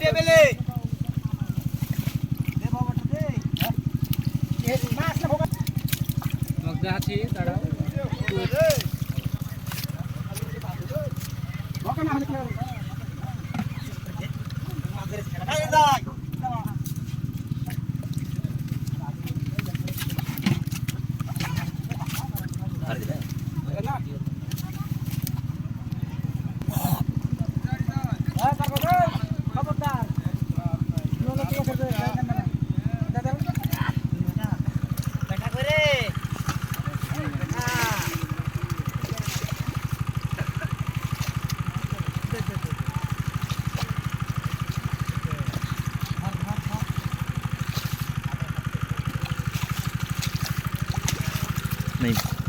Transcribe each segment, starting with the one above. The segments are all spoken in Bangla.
টেবিলে দে বাবাটা দে এ মাছ না ভোগা আছে দাঁড়াও ভোগা নেই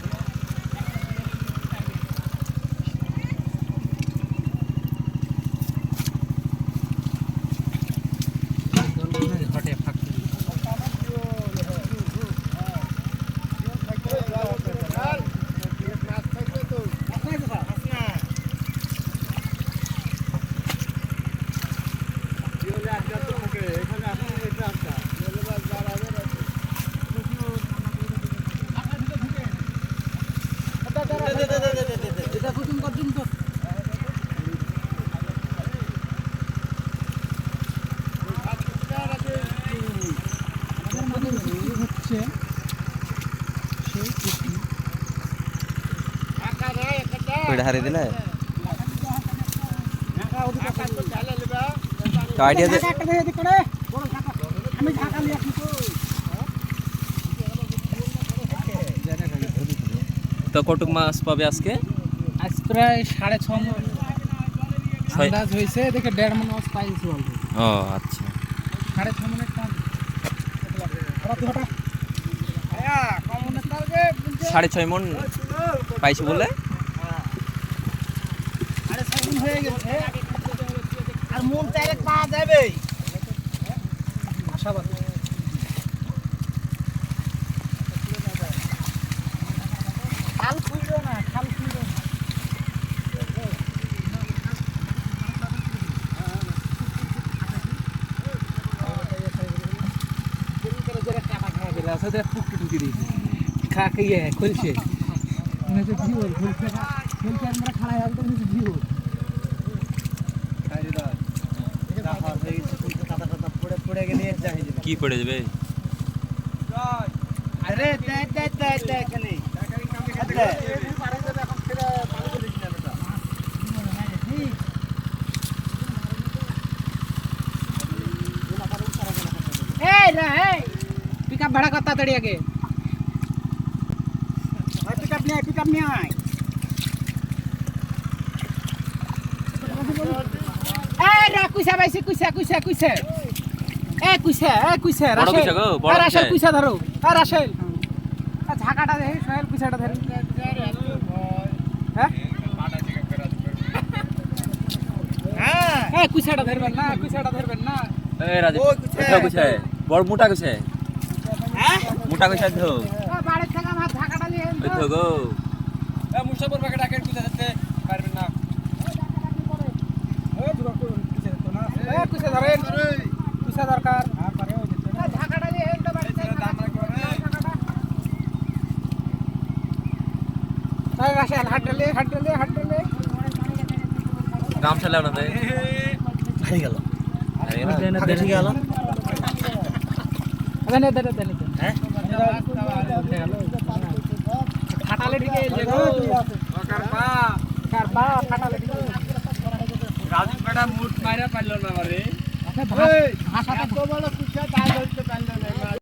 হচ্ছে সেই কৃষ্ণ হারিয়ে দিলে আইডিয়া আমি তো কটুক মাছ পাবে আজকে? আজ প্রায় সাড়ে ছ আন্দাজ হয়েছে দেখে দেড় মন মাছ পাইছি ও আচ্ছা। সাড়ে ছ মনের টান। সাড়ে ছয় মন পাইছি বলে? মন হয়ে গেছে। আর মন চাইলে পাওয়া যাবে আশাবাদ। খাল খুঁজো না খাল খুঁজো না। খা খাইয়ে খুলছে ভিউর খুলছে খুলছে আমরা খাড়াই হবে তো ভিউর কি পড়ে যাবে? আরে দে দে দে দে এই পিকআপ ভাড়া তাড়াতাড়ি আগে। পিকআপ নিয়ে পিকআপ নিয়ে আয়। এই রা কুইসা বাইছে কুইসা কুইসা কুইসা। এ কুইসা এ কুইসা আর রাশেল কুইসা। ধরো। আর রাশেল ঝাঁকাটা দেখি সোহেল কুইসাটা ধরি হ্যাঁ হ্যাঁ কুইসাটা ধরবেন না কুইসাটা ধরবেন না ए राजे ওই কুছে। এটা কুছে বড় মোটা কুছে হ্যাঁ মোটা কুছে ধো বাড়ির থেকে আমার ঝাঁকাটা নিয়ে ওই তো গো এ মুসাফর প্যাকেট আকেট কুইসা দিতে পারবেন না এ দূর করুন কুইসা দিতে তাই রাশেল হাটলে হাটলে হাটলে গামছা লাও না দে হয়ে গেল ঠিক গেল হ্যাঁ? খাটালে ঢিকে রাজীব বেটা মুট মাইরা পারল না রে। ভাষাটা তো বলো কুচা দাই হইতে না।